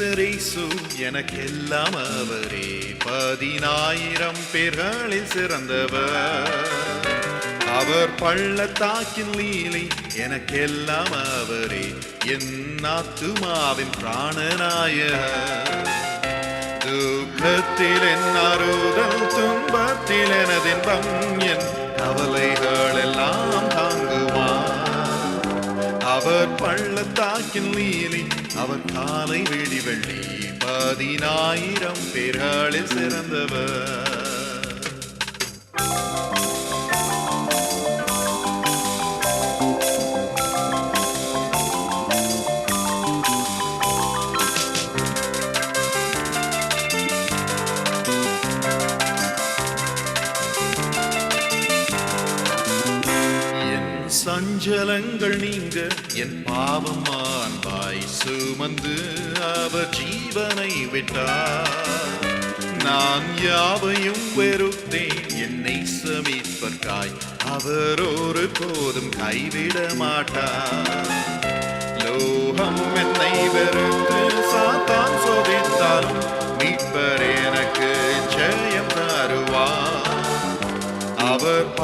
நேசரேசு எனக்கெல்லாம் அவரே. பதினாயிரம் பேர்களில் சிறந்தவர். அவர் பள்ளத்தாக்கின் லீலை எனக்கெல்லாம் அவரே. என் ஆத்துமாவின் பிராணநாயகர். துக்கத்தில் என் அருதல் துன்பத்தில் எனதின்பம் என் கவலை அவர் பள்ளத்தாக்கின் நீலி அவர் காலை வெடி வெள்ளி பதினாயிரம் பேர்களில் சிறந்தவர். சஞ்சலங்கள் நீங்க. என் பாவமான் பாய் சுமந்து அவர் ஜீவனை விட்டார். நான் யாவையும் வெறுத்தேன். என்னை சமீபற்காய் அவர் ஒரு போதும் கைவிட மாட்டார்.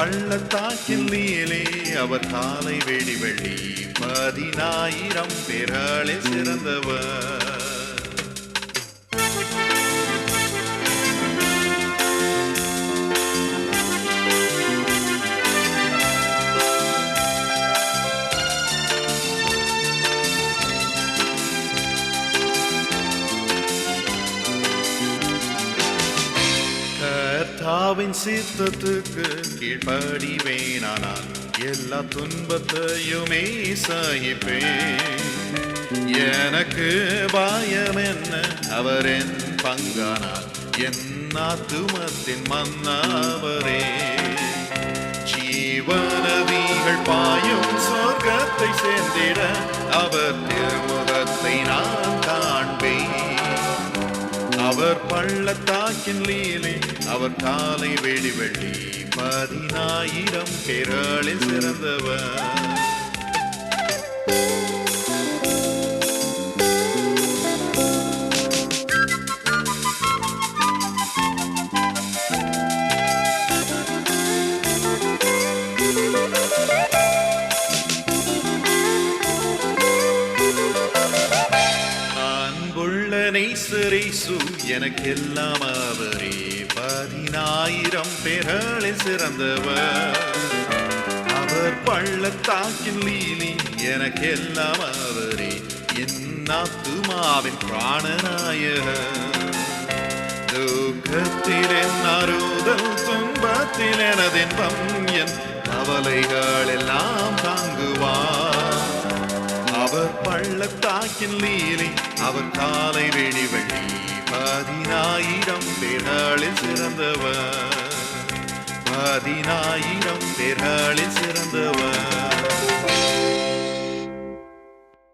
பள்ளத்தாக்கில் நீலே அவர் காலை வெடி வெள்ளி பதினாயிரம் பேராளே சிறந்தவர். கர்த்தாவின் சித்தத்துக்கு கீழ்படிவேனானால் எல்லா துன்பத்தையுமே சகிப்பேன். எனக்கு பாயம் என்ன அவர் என் பங்கானார் என் ஆத்துமத்தின் மன்னாவரே. ஜீவனவிகள் பாயும் சொர்க்கத்தை சேர்ந்திட அவர் பள்ளத்தாக்கின் லீலை அவர் காலை வெடி வெள்ளி பதினாயிரம் பேர்களில் சிறந்தவர். அன்புள்ள சிறைசு எனக்கெல்லாம் அவரே. பதினாயிரம் பேர்களில் சிறந்தவர். அவர் பள்ளத்தாக்கின் லீலி எனக்கெல்லாம் அவரே. என் ஆத்துமாவின் பிராணநாயகர் துக்கத்தில் என் அருதல் துன்பத்தில் எனதின்பம் என் கவலைகள் பள்ளத்தாக்கின் லீலை அவர் காலை வெடி வெள்ளி பதினாயிரம் பேர்களில் சிறந்தவர். பதினாயிரம் பேர்களில் சிறந்தவர்.